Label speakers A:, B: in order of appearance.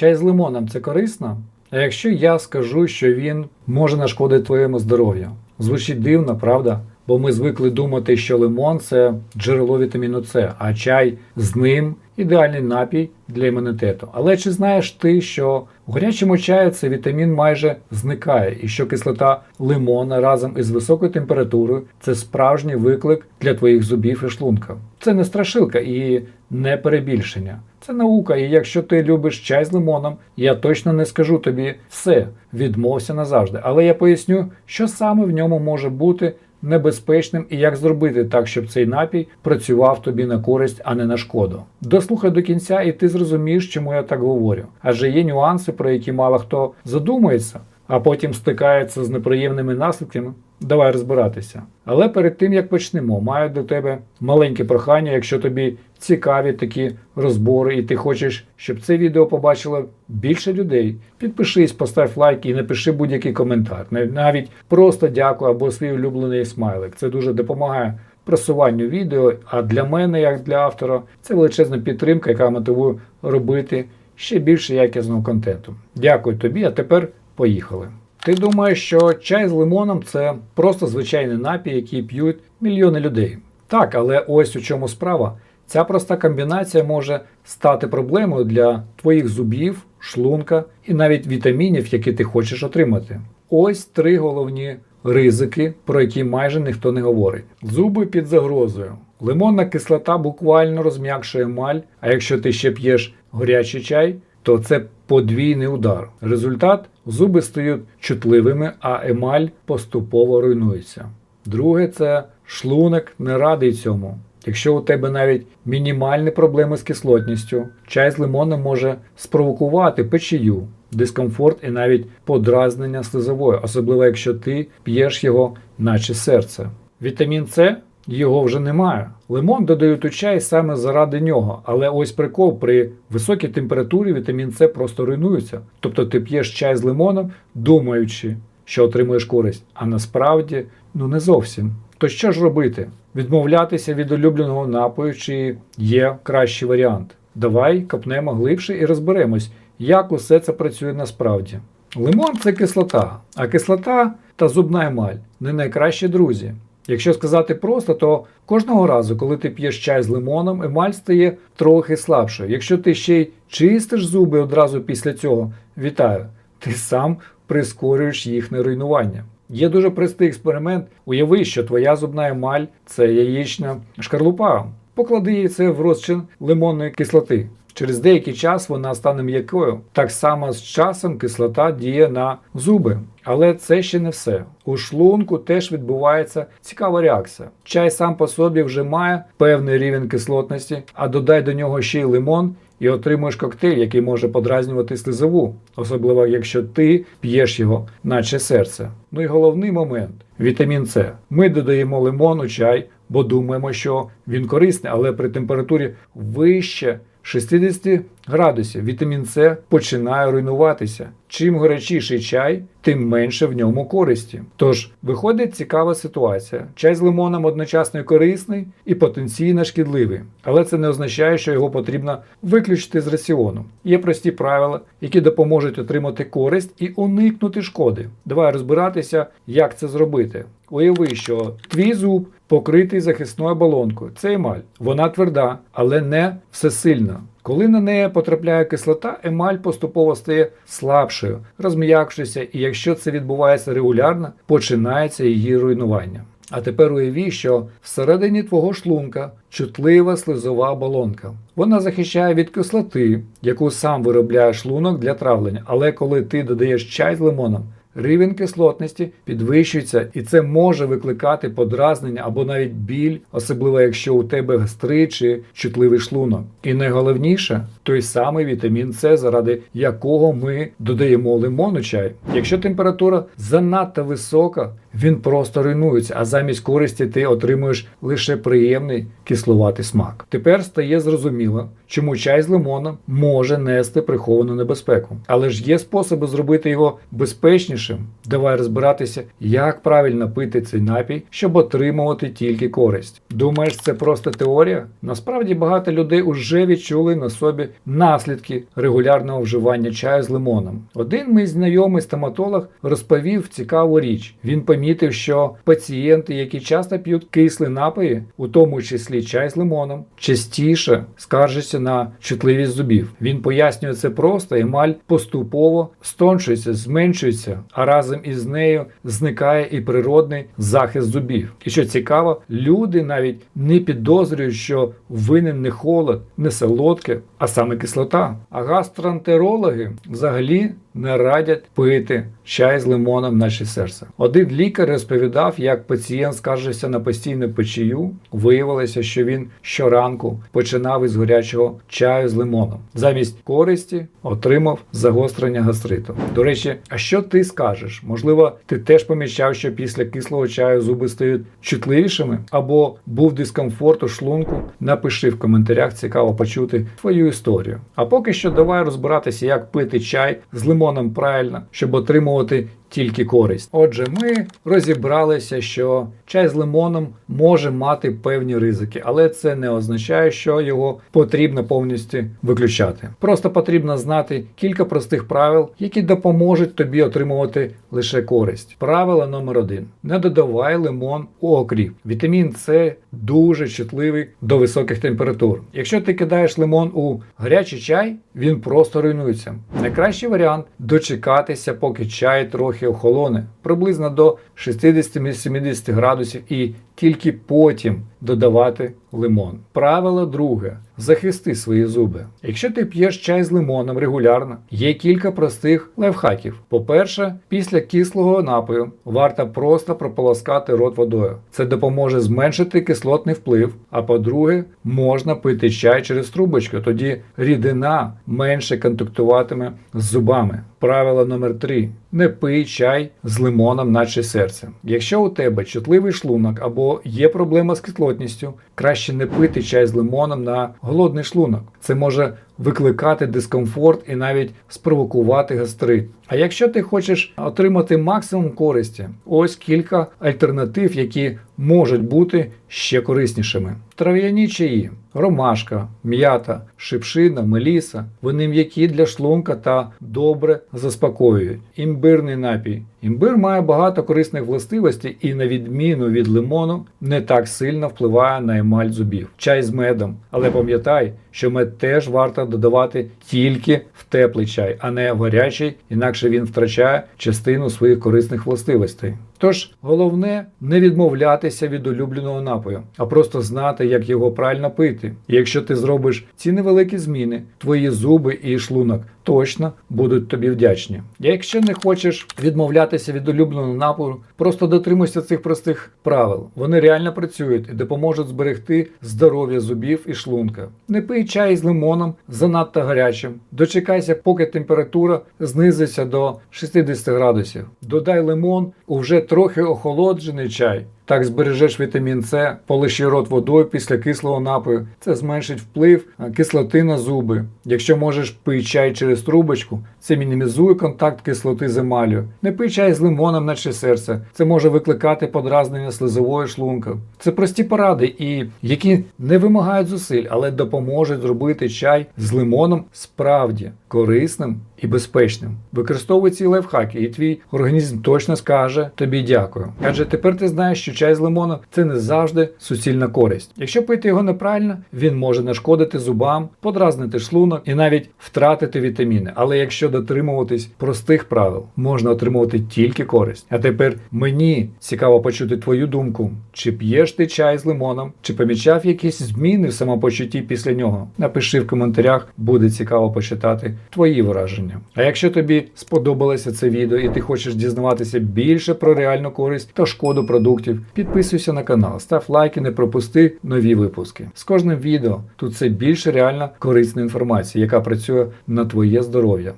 A: чай з лимоном це корисно? А якщо я скажу, що він може нашкодити твоєму здоров'ю? Звучить дивно, правда? Бо ми звикли думати, що лимон це джерело вітаміну С, а чай з ним ідеальний напій для імунітету. Але чи знаєш ти, що у гарячому чаю цей вітамін майже зникає, і що кислота лимона разом із високою температурою це справжній виклик для твоїх зубів і шлунка? Це не страшилка і не перебільшення. Це наука, і якщо ти любиш чай з лимоном, я точно не скажу тобі все, відмовся назавжди. Але я поясню, що саме в ньому може бути небезпечним і як зробити так, щоб цей напій працював тобі на користь, а не на шкоду. Дослухай до кінця, і ти зрозумієш, чому я так говорю. Адже є нюанси, про які мало хто задумується, а потім стикається з неприємними наслідками. Давай розбиратися. Але перед тим як почнемо, маю до тебе маленьке прохання, якщо тобі цікаві такі розбори, і ти хочеш, щоб це відео побачило більше людей. Підпишись, постав лайк і напиши будь-який коментар. Нав- Навіть просто дякую або свій улюблений смайлик. Це дуже допомагає просуванню відео. А для мене, як для автора, це величезна підтримка, яка мотивує робити ще більше якісного контенту. Дякую тобі, а тепер поїхали. Ти думаєш, що чай з лимоном це просто звичайний напій, який п'ють мільйони людей. Так, але ось у чому справа. Ця проста комбінація може стати проблемою для твоїх зубів, шлунка і навіть вітамінів, які ти хочеш отримати. Ось три головні ризики, про які майже ніхто не говорить. Зуби під загрозою. Лимонна кислота буквально розм'якшує емаль, а якщо ти ще п'єш горячий чай, то це подвійний удар. Результат зуби стають чутливими, а емаль поступово руйнується. Друге, це шлунок не радий цьому. Якщо у тебе навіть мінімальні проблеми з кислотністю, чай з лимоном може спровокувати печію, дискомфорт і навіть подразнення слизової, особливо якщо ти п'єш його, наче серце. Вітамін С його вже немає. Лимон додають у чай саме заради нього, але ось прикол при високій температурі вітамін С просто руйнується. Тобто ти п'єш чай з лимоном, думаючи, що отримуєш користь, а насправді ну не зовсім. То що ж робити? Відмовлятися від улюбленого напою чи є кращий варіант? Давай копнемо глибше і розберемось, як усе це працює насправді. Лимон це кислота, а кислота та зубна емаль не найкращі друзі. Якщо сказати просто, то кожного разу, коли ти п'єш чай з лимоном, емаль стає трохи слабшою. Якщо ти ще й чистиш зуби одразу після цього, вітаю, ти сам прискорюєш їхнє руйнування. Є дуже простий експеримент. Уяви, що твоя зубна емаль це яєчна шкарлупа. Поклади це в розчин лимонної кислоти. Через деякий час вона стане м'якою. Так само з часом кислота діє на зуби. Але це ще не все. У шлунку теж відбувається цікава реакція. Чай сам по собі вже має певний рівень кислотності, а додай до нього ще й лимон і отримуєш коктейль, який може подразнювати слизову, особливо якщо ти п'єш його, наче серце. Ну і головний момент вітамін С. Ми додаємо лимон у чай, бо думаємо, що він корисний, але при температурі вище 60 градусів вітамін С починає руйнуватися. Чим горячіший чай, тим менше в ньому користі. Тож виходить цікава ситуація. Чай з лимоном одночасно корисний і потенційно шкідливий, але це не означає, що його потрібно виключити з раціону. Є прості правила, які допоможуть отримати користь і уникнути шкоди. Давай розбиратися, як це зробити. Уяви, що твій зуб покритий захисною оболонкою. Це емаль. Вона тверда, але не всесильна. Коли на неї потрапляє кислота, емаль поступово стає слабшою, розм'якшується, і якщо це відбувається регулярно, починається її руйнування. А тепер уяви, що всередині твого шлунка чутлива слизова оболонка. Вона захищає від кислоти, яку сам виробляє шлунок для травлення. Але коли ти додаєш чай з лимоном, рівень кислотності підвищується, і це може викликати подразнення або навіть біль, особливо якщо у тебе гастрит чи чутливий шлунок. І найголовніше той самий вітамін С, заради якого ми додаємо лимон у чай. Якщо температура занадто висока, він просто руйнується, а замість користі ти отримуєш лише приємний кисловатий смак. Тепер стає зрозуміло, чому чай з лимоном може нести приховану небезпеку. Але ж є способи зробити його безпечнішим кориснішим. Давай розбиратися, як правильно пити цей напій, щоб отримувати тільки користь. Думаєш, це просто теорія? Насправді багато людей уже відчули на собі наслідки регулярного вживання чаю з лимоном. Один мій знайомий стоматолог розповів цікаву річ. Він помітив, що пацієнти, які часто п'ють кислі напої, у тому числі чай з лимоном, частіше скаржаться на чутливість зубів. Він пояснює це просто, емаль поступово стончується, зменшується, а разом із нею зникає і природний захист зубів. І що цікаво, люди навіть не підозрюють, що винен не холод, не солодке, а саме кислота. А гастроентерологи взагалі не радять пити чай з лимоном наче серце. Один лікар розповідав, як пацієнт скаржився на постійну печію. Виявилося, що він щоранку починав із гарячого чаю з лимоном. Замість користі отримав загострення гастриту. До речі, а що ти скажеш? Можливо, ти теж помічав, що після кислого чаю зуби стають чутливішими або був дискомфорт у шлунку? Напиши в коментарях, цікаво почути твою історію. А поки що давай розбиратися, як пити чай з лимоном правильно, щоб отримувати тільки користь. Отже, ми розібралися, що чай з лимоном може мати певні ризики, але це не означає, що його потрібно повністю виключати. Просто потрібно знати кілька простих правил, які допоможуть тобі отримувати лише користь. Правило номер один: не додавай лимон у окріп. Вітамін С дуже чутливий до високих температур. Якщо ти кидаєш лимон у гарячий чай, він просто руйнується. Найкращий варіант дочекатися, поки чай трохи охолоне, приблизно до 60-70 градусів, і тільки потім додавати лимон. Правило друге: захисти свої зуби. Якщо ти п'єш чай з лимоном регулярно, є кілька простих лайфхаків. По-перше, після кислого напою варто просто прополоскати рот водою. Це допоможе зменшити кислотний вплив. А по-друге, можна пити чай через трубочку, тоді рідина менше контактуватиме з зубами. Правило номер 3. Не пий чай з лимоном, наче серце. Якщо у тебе чутливий шлунок або є проблема з кислотністю, краще не пити чай з лимоном на голодний шлунок. Це може викликати дискомфорт і навіть спровокувати гастрит. А якщо ти хочеш отримати максимум користі, ось кілька альтернатив, які можуть бути ще кориснішими. Трав'яні чаї, ромашка, м'ята, шипшина, меліса. Вони м'які для шлунка та добре заспокоюють. Імбирний напій. Імбир має багато корисних властивостей і, на відміну від лимону, не так сильно впливає на емаль зубів. Чай з медом. Але пам'ятай, що мед теж варто додавати тільки в теплий чай, а не в гарячий, інакше він втрачає частину своїх корисних властивостей. Тож головне не відмовлятися від улюбленого напою, а просто знати, як його правильно пити. І якщо ти зробиш ці невеликі зміни, твої зуби і шлунок точно будуть тобі вдячні. Якщо не хочеш відмовлятися від улюбленого напою, просто дотримуйся цих простих правил. Вони реально працюють і допоможуть зберегти здоров'я зубів і шлунка. Не пий чай з лимоном занадто гарячим. Дочекайся, поки температура знизиться до 60 градусів. Додай лимон у вже трохи охолоджений чай. Так збережеш вітамін С, полиши рот водою після кислого напою. Це зменшить вплив кислоти на зуби. Якщо можеш пий чай через трубочку, це мінімізує контакт кислоти з емалю. Не пий чай з лимоном, наче серце. Це може викликати подразнення слизової шлунка. Це прості поради, і які не вимагають зусиль, але допоможуть зробити чай з лимоном справді корисним і безпечним. Використовуй ці лайфхаки, і твій організм точно скаже тобі дякую. Адже тепер ти знаєш, що чай з лимоном це не завжди суцільна користь. Якщо пити його неправильно, він може нашкодити зубам, подразнити шлунок і навіть втратити вітаміни. Але якщо дотримуватись простих правил, можна отримувати тільки користь. А тепер мені цікаво почути твою думку: чи п'єш ти чай з лимоном, чи помічав якісь зміни в самопочутті після нього? Напиши в коментарях, буде цікаво почитати твої враження. А якщо тобі сподобалося це відео і ти хочеш дізнаватися більше про реальну користь та шкоду продуктів, підписуйся на канал, став лайк і не пропусти нові випуски. З кожним відео тут все більше реально корисної інформації, яка працює на твоє здоров'я.